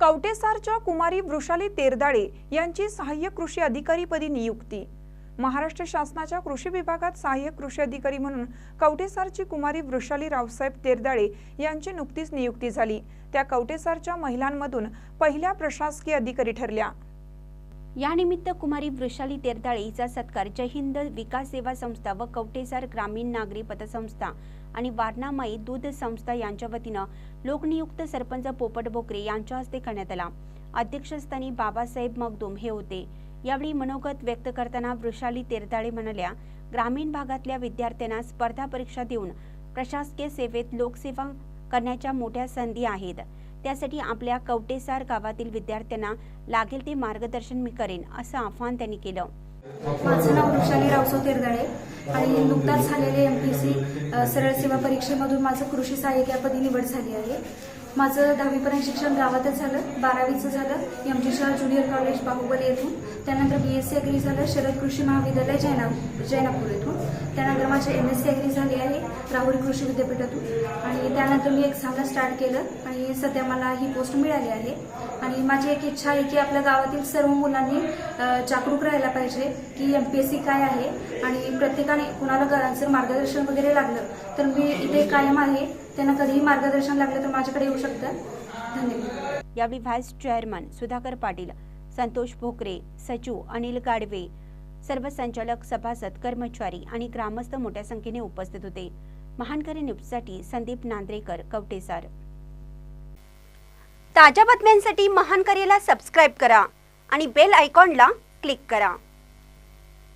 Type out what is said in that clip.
कवटेसारच्या कुमारी वृषाली तेरदाळे यांची सहाय्यक कृषी अधिकारीपदी नियुक्ती. महाराष्ट्र शासनाच्या कृषी विभागात सहाय्यक कृषी अधिकारी म्हणून कवटेसारची कुमारी वृषाली रावसाहेब तेरदाळे यांची नुकतीच नियुक्ती झाली. त्या कवटेसारच्या महिलांमधून पहिल्या प्रशासकीय अधिकारी ठरल्या. यानिमित्त कुमारी वृषाली तेरदाळे हिचा सत्कार जय हिंद विकास सेवा संस्था व कवटेसार ग्रामीण नागरी पतसंस्था आणि वारणामाई दूध संस्था यांच्या वतीनं लोकनियुक्त सरपंच पोपट भोकरे यांच्या हस्ते करण्यात आला. अध्यक्षस्थानी बाबासाहेब मगदूम हे होते. यावेळी मनोगत व्यक्त करताना वृषाली तेरदाळे म्हणाल्या ग्रामीण भागातल्या विद्यार्थ्यांना स्पर्धा परीक्षा देऊन प्रशासकीय सेवेत लोकसेवा करण्याच्या मोठ्या संधी आहेत. त्यासाठी आपल्या कवटेसार गावातील विद्यार्थ्यांना लागेल ते मार्गदर्शन मी करेन असं आव्हान त्यांनी केलं. माझं नाव वृषाली रावसो तेरदळे आणि नुकताच झालेले एम पी सी सरळ सेवा परीक्षेमधून माझं कृषी सहाय्यक या पदी निवड झाली आहे. माझं दहावीपर्यंत शिक्षण गावातच झालं बारावीचं झालं M G Shah junior college Bahubali येथून त्यानंतर बी एस सी अग्री झालं शरद कृषी महाविद्यालय जैना जैनापूर येथून त्यानंतर माझी एम एस सी अग्री झाली आहे. राहुरी कृषी विद्यापीठातून. आणि त्यानंतर मी एक्झामला स्टार्ट केलं आणि सध्या मला ही पोस्ट मिळाली आहे. आणि माझी एक इच्छा आहे की आपल्या गावातील सर्व मुलांनी जागरूक राहायला पाहिजे की एम पी एस सी काय आहे आणि प्रत्येकाने कुणाला घरांचं मार्गदर्शन वगैरे लागलं तर मी इथे कायम आहे. त्यांना कधीही मार्गदर्शन लागलं तर माझ्याकडे येऊ शकतात. धन्यवाद. यावेळी व्हाईस चेअरमन सुधाकर पाटील संतोष भोकरे सचिव अनिल गाडवे सर्व संचालक सभासद कर्मचारी आणि ग्रामस्थ मोठ्या संख्येने उपस्थित होते. महानकरी न्यूजसाठी संदीप नांद्रेकर कवटेसार ताज्या बातम्यांसाठी महानकरीला सबस्क्राईब करा आणि बेल आयकॉनला क्लिक करा.